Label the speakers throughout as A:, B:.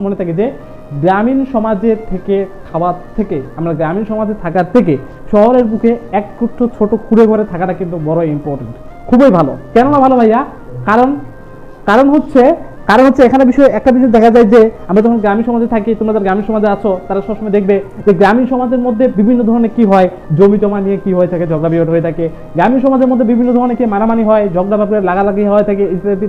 A: মনে থাকে যে গ্রামীণ সমাজের থেকে খাবার থেকে, আমরা গ্রামীণ সমাজে থাকার থেকে শহরের বুকে এক কুঠো ছোট কুড়ে ঘরে থাকাটা কিন্তু বড় ইম্পর্টেন্ট খুবই ভালো। কেন না ভালো ভাইয়া? কারণ কারণ হচ্ছে কারণ হচ্ছে এখানে বিষয়, একটা বিষয় দেখা যায় যে আমরা যখন গ্রামীণ সমাজে থাকি, তোমরা যারা গ্রামীণ সমাজে আছো, তারা সবসময় দেখবে যে গ্রামীণ সমাজের মধ্যে বিভিন্ন ধরনের কি হয়? জমি জমা নিয়ে কি হয়ে থাকে? ঝগড়া বিবাদ হয়ে থাকে। গ্রামীণ সমাজের মধ্যে বিভিন্ন ধরনের কি মারামারি হয়? ঝগড়া বাপড়ে লাগালাগি হয়ে থাকে, ইত্যাদি।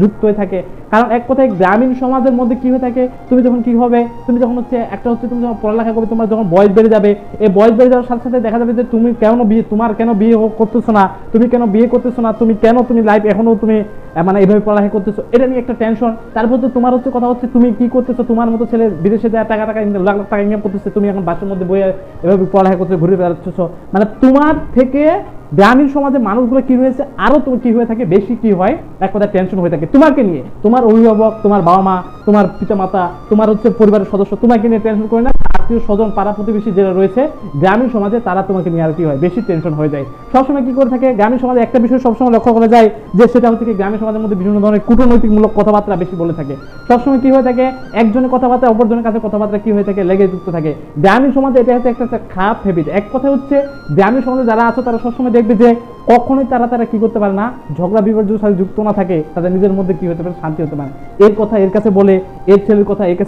A: যুক্ত হয়ে থাকে। কারণ এক কথায় গ্রামীণ সমাজের মধ্যে কি হয়ে থাকে? তুমি যখন কি হবে? তুমি যখন হচ্ছে একটা হচ্ছে তুমি যখন পড়ালেখা করবে, তোমার যখন বয়স বেড়ে যাবে এই বয়স বেড়ে যাওয়ার সাথে সাথে দেখা যাবে যে তুমি কেন বিয়ে তোমার কেন বিয়ে করতেছো না? তুমি কেন বিয়ে করতেছো না? তুমি কেন তুমি লাইফ এখনও তুমি মানে এভাবে পড়ালেখা করতেছো? এটা নিয়ে একটা টেনশন তারপর তো তোমার হচ্ছে কথা হচ্ছে তুমি কি করতেছো? তোমার মতো ছেলে বিদেশে দেওয়া টাকা টাকা ইনকাম লাখ লাখ টাকা ইনকাম করতেছে, তুমি এখন বাসের মধ্যে বইয়ে এভাবে পড়ালেখা করতে ঘুরে বেড়াচ্ছ। মানে তোমার থেকে গ্রামীণ সমাজের মানুষগুলো কি হয়েছে? আরও তুমি কি হয়ে থাকে? বেশি কি হয়? এক কথা টেনশন হয়ে থাকে। তোমাকে নিয়ে, তোমার অভিভাবক, তোমার বাবা মা, তোমার পিতামাতা, তোমার হচ্ছে পরিবারের সদস্য, তোমাকে নিয়ে টেনশন করে না। আত্মীয় স্বজন, পাড়া প্রতিবেশী যারা রয়েছে, গ্রামীণ সমাজে তারা তোমাকে নিয়ে আর কি হয়? বেশি টেনশন হয়ে যায়। সবসময় কি করে থাকে? গ্রামীণ সমাজে একটা বিষয় সবসময় লক্ষ্য করা যায় যে সেটা হচ্ছে কি গ্রামীণ সমাজের মধ্যে বিভিন্ন ধরনের কূটনৈতিকমূলক কথাবার্তা বেশি বলে থাকে। সবসময় কি হয়ে থাকে? একজনের কথাবার্তা, অপরজনের কাছে কথাবার্তা কি হয়ে থাকে? লেগে যুক্ত থাকে। গ্রামীণ সমাজে এটা হচ্ছে একটা খারাপ হ্যাবিট এক কথা হচ্ছে, গ্রামীণ সমাজে যারা আছে তারা সবসময় দেখবে যে কখনোই তারা তারা কি করতে পারে না? ঝগড়া বিপর্যয়ের সাথে যুক্ত না থাকে, তাদের নিজের মধ্যে কি হতে পারে? শান্তি হতে পারে এর কথা এর কাছে বলে, এর ছেলের কথা এর